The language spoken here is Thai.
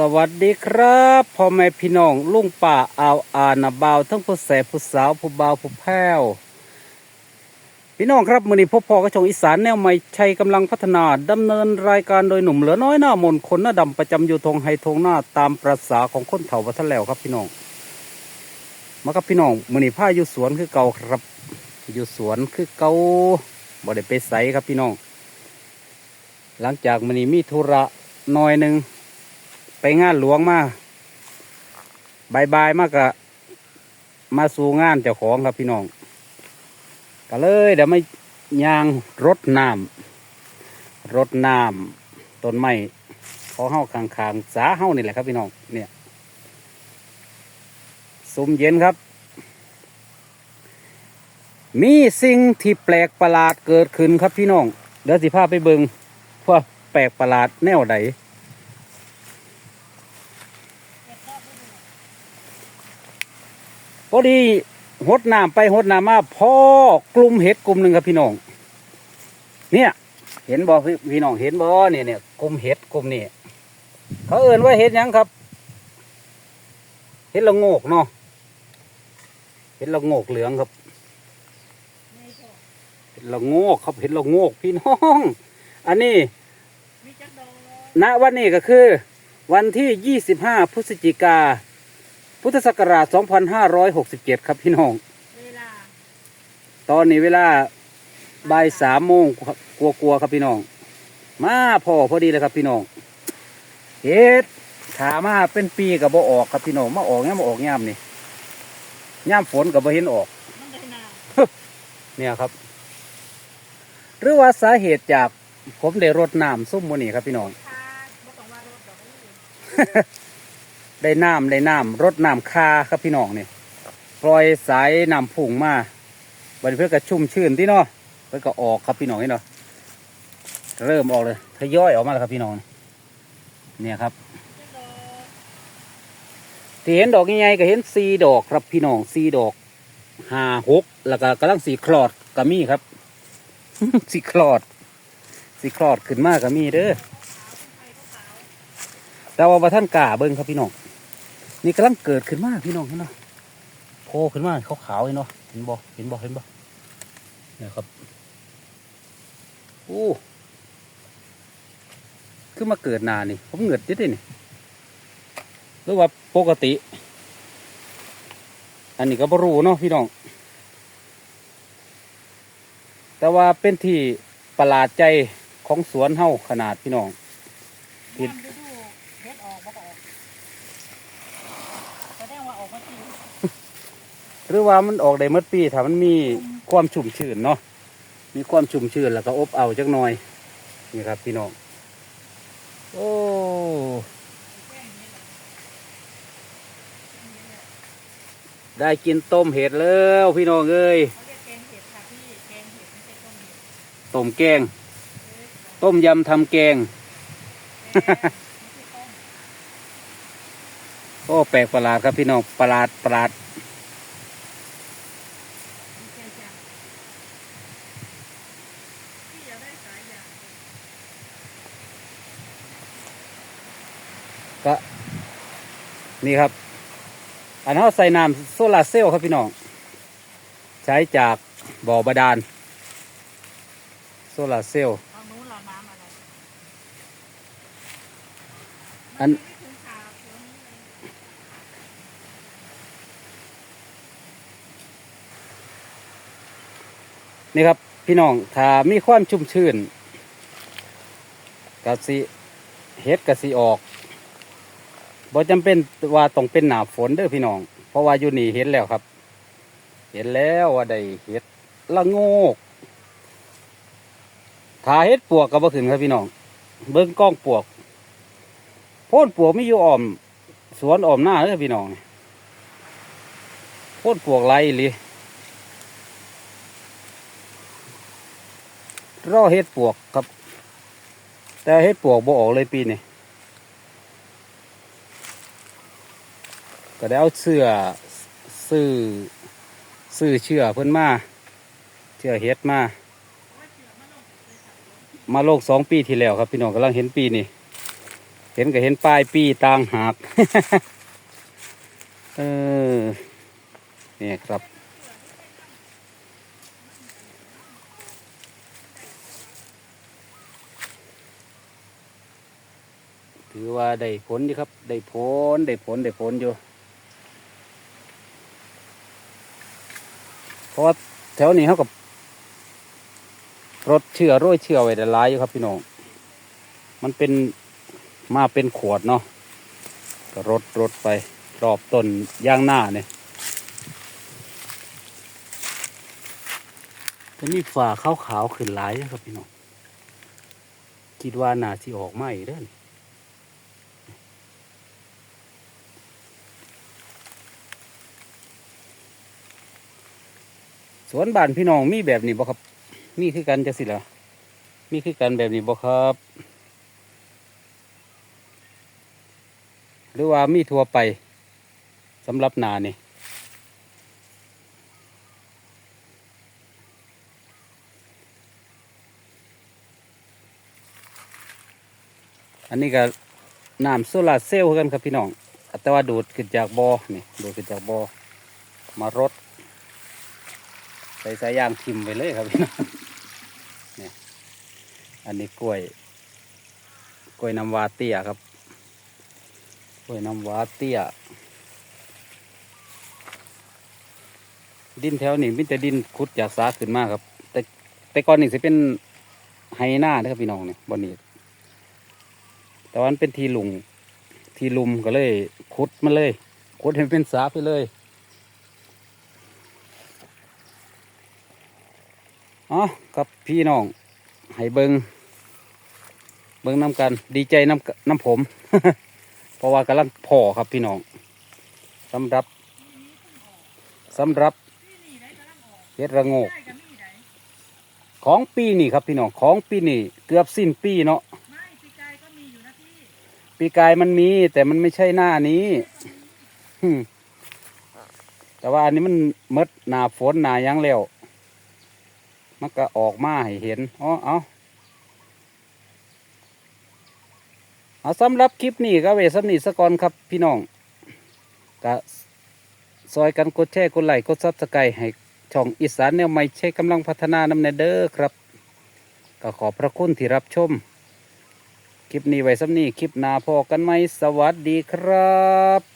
สวัสดีครับพ่อแม่พี่น้องลุงป่าอาวอานาบาวทั้งผู้แสบผู้สาวผู้บ่าวผู้แพ้วพี่น้องครับมือนี้พบพ่อกระชงอีสานแนวใหม่ชัยกำลังพัฒนาดำเนินรายการโดยหนุ่มเหลือน้อยหน้ามนคนหน้าดำประจำอยู่ทงไฮทงหน้าตามประษาของคนเถาวัฒนแล้วครับพี่น้องมาครับพี่น้องมือนี้ผ้าอยู่สวนคือเก่าครับ อยู่สวนคือเก่าบ่ได้ไปใสครับพี่น้อง หลังจากมือนี้มีธุระหน่อยหนึ่ง งานหลวงมาบายบายมากกะมาสู่งานเจ้าของครับพี่น้องก็เลยเดี๋ยวไม่ยางรถน้ำรถน้ำต้นไม้ของเฮาข้างๆสาเฮานี่แหละครับพี่น้องเนี่ยซุมเย็นครับ มีสิ่งที่แปลกประหลาดเกิดขึ้นครับพี่น้องเดี๋ยวสิพาไปเบิงว่าแปลกประหลาดแนวใด อดีหดน้ำไปหดน้ำมาพ่อกลุ่มเห็ดกลุ่มหนึ่งครับพี่น้อง เนี่ย เห็นบ่พี่พี่น้องเห็นบ่เนี่ยเนี่ยกลุ่มเห็ดกลุ่มนี้เขาเอ่นว่าเห็ดหยังครับเห็ดละโงกเนาะเห็ดละโงกเหลืองครับเห็ดละโงกครับเห็ดละโงกพี่น้อง อันนี้มีจักดอกณวันนี้ก็คือ วันที่25พฤศจิกา พุทธศักราช 2567 ครับพี่น้อง เวลาตอนนี้เวลาบ่ายสามโมงกลัวๆครับพี่น้อง มาพอพอดีเลยครับพี่น้องเฮ็ดถามาเป็นปีกับบ่ออกครับพี่น้องมาออกเงี้ยมาออกย่ามนี่ย่ามฝนกับบ่เห็นออก มันได้นาเนี่ยครับ หรือว่าสาเหตุจากผมได้รดน้ำส้มโมนี่ครับพี่น้องคาบ่ต้องว่ารถดอกนี่ ได้น้ำได้น้ำรดน้ำคาครับพี่น้องเนี่ยปล่อยสายน้ำผุ่งมาบันเพื่อก็ชุ่มชื่นที่เนาะเพื่อก็ออกครับพี่น้องเนาะเริ่มออกเลยทยอยออกมาแล้วครับพี่น้อง เนี่ยครับที่เห็นดอกใหญ่ๆก็เห็นสีดอกครับพี่น้องสีดอกห้าหกแล้วก็กำลังสีคลอดก็มีครับสีคลอดสีคลอดขึ้นมากก็มีเด้อแต่ว่าท่านกาเบิ่งครับพี่น้อง นี่กำลังเกิดขึ้นมาพี่น้องเห็นเนาะโผล่ขึ้นมาขาวๆเห็นเนาะเห็นบ่เห็นบ่เห็นบ่เนี่ยครับโอ้คือมาเกิดหนานี่ ผมเหงือดจิดเลยนี่หรือว่าปกติ อันนี้ก็บ่รู้เนาะพี่น้อง แต่ว่าเป็นที่ประหลาดใจของสวนเฮาขนาดพี่น้องๆยามฤดูเฮ็ ดออกบ่ก็ออกแสดงว่าออกมาจริงหรือว่ามันออกได้เมื่อปีถ้ามันมีความชุ่มชื้นเนาะมีความชุ่มชื้นแล้วก็อบเอาจักหน่อย นี่ครับพี่น้องโอ้ได้กินต้มเห็ดแล้วพี่น้องเอ้ยเขาเรียกแกงเห็ดค่ะพี่แกงเห็ดไม่ใช่ต้มเห็ดต้มแกง ต้มยำทำแกง แกงไม่ใช่ต้ม โอ้แปลกประหลาดครับพี่น้องประหลาดประหลาดก็นี่ครับ อันนั้นเราใส่น้ำโซลาร์เซลล์ครับพี่น้อง ใช้จากบ่อบาดาล โซลาร์เซลล์อานู้นเราน้ำอะไร อัน มัไม่ได้ถึงขาหัวนี้เลย นี่ครับ พี่น้องถ้ามีความชุ่มชื้นกะสิเฮ็ดกะสิออกบ่จำเป็นว่าต้องเป็นหนาฝนเด้อพี่น้อง เพราะว่าอยู่นี่เห็นแล้วครับ เห็นแล้วว่าได้เห็ดละโงกถ้าเห็ดปวกก็บ่ขึ้นครับพี่น้อง เบิ่งกล้องปวกโพ่นปวกไม่อยู่อ้อม สวนอ้อมหน้าเด้อพี่น้องโพ่นปวกไรอีหรือ รอเฮ็ดปวกครับ แต่เฮ็ดปวกบ่ออกเลยปีนี้ก็ได้เอาเสื้อซื้อซื้อเชื่อเพิ่นมาเชื่อเฮ็ดมา มาโลกสองปีที่แล้วครับพี่น้องกำลังเห็นปีนี้เห็นก็เห็นปลายปีต่างหากเออเนี่ยครับ ถือว่าได้ผลอยู่ครับ ได้ผลได้ผลได้ผลอยู่เพราะว่าแถวนี้เขากับรถเชื่อโร้อยเชื่อไว้ได้หลายอยู่ครับพี่น้องมันเป็นมาเป็นขวดเนาะก็รถรถไปรอบต้นย่างหน้าเนี่ยจะมีฝ่าขาวขาวๆขึ้นหลายอยู่ครับพี่น้องคิดว่าน่าสิออกมาอีกเด้อ สวนบ้านพี่น้องมีแบบนี้บ่ครับ มีคือกันจะสิละมีคือกันแบบนี้บ่ครับ หรือว่ามีทั่วไปสำหรับนานี่อันนี้ก็น้ำโซลาเซลล์กันครับพี่น้องแต่ว่าดูดขึ้นจากบ่อนี่ดูดขึ้นจากบ่อมารด ส่สายยางทิมไปเลยครับพี่น้องเนี่ยอันนี้กล้วย กล้วยน้ำวาเตี้ยครับ กล้วยน้ำวาเตี้ย ดินแถวนี้มิแต่ดินขุดจากสาขึ้นมากครับ แต่แต่ก่อนนี่จะเป็นไฮหน้านะครับพี่น้องเนี่ยบนนี้แต่วันเป็นทีหลุงทีลุมก็เลยขุดมาเลยขุดให้เป็นสาไปเลย อ๋อครับพี่น้อง ให้เบิงเบิงน้ำกัน ดีใจน้ำน้ำผม เพราะว่ากำลังพอครับพี่น้องสำหรับสำหรับเฮ็ดระโงกได้ก็มีได้ของปีนี้ครับพี่น้องของปีนี้เกือบสิ้นปีเนาะปีกายก็มีอยู่นะพี่ปีกายมันมี แต่มันไม่ใช่หน้านี้แต่ว่าอันนี้มันมดหนาฝนหนายังแล้ว มันก็ออกมาให้เห็นอ๋อเอาเอาสำหรับคลิปนี้ก็เวสำนีสกอนครับพี่น้องก็ซอยกันกดแชร์กดไลค์กดซับสไครต์ให้ช่องอีสานแนวใหม่ใช้กำลังพัฒนานำเนเด้อครับ ก็ขอบพระคุณที่รับชม คลิปนี้ไว้สำนีคลิปนาพอกันไหมสวัสดีครับ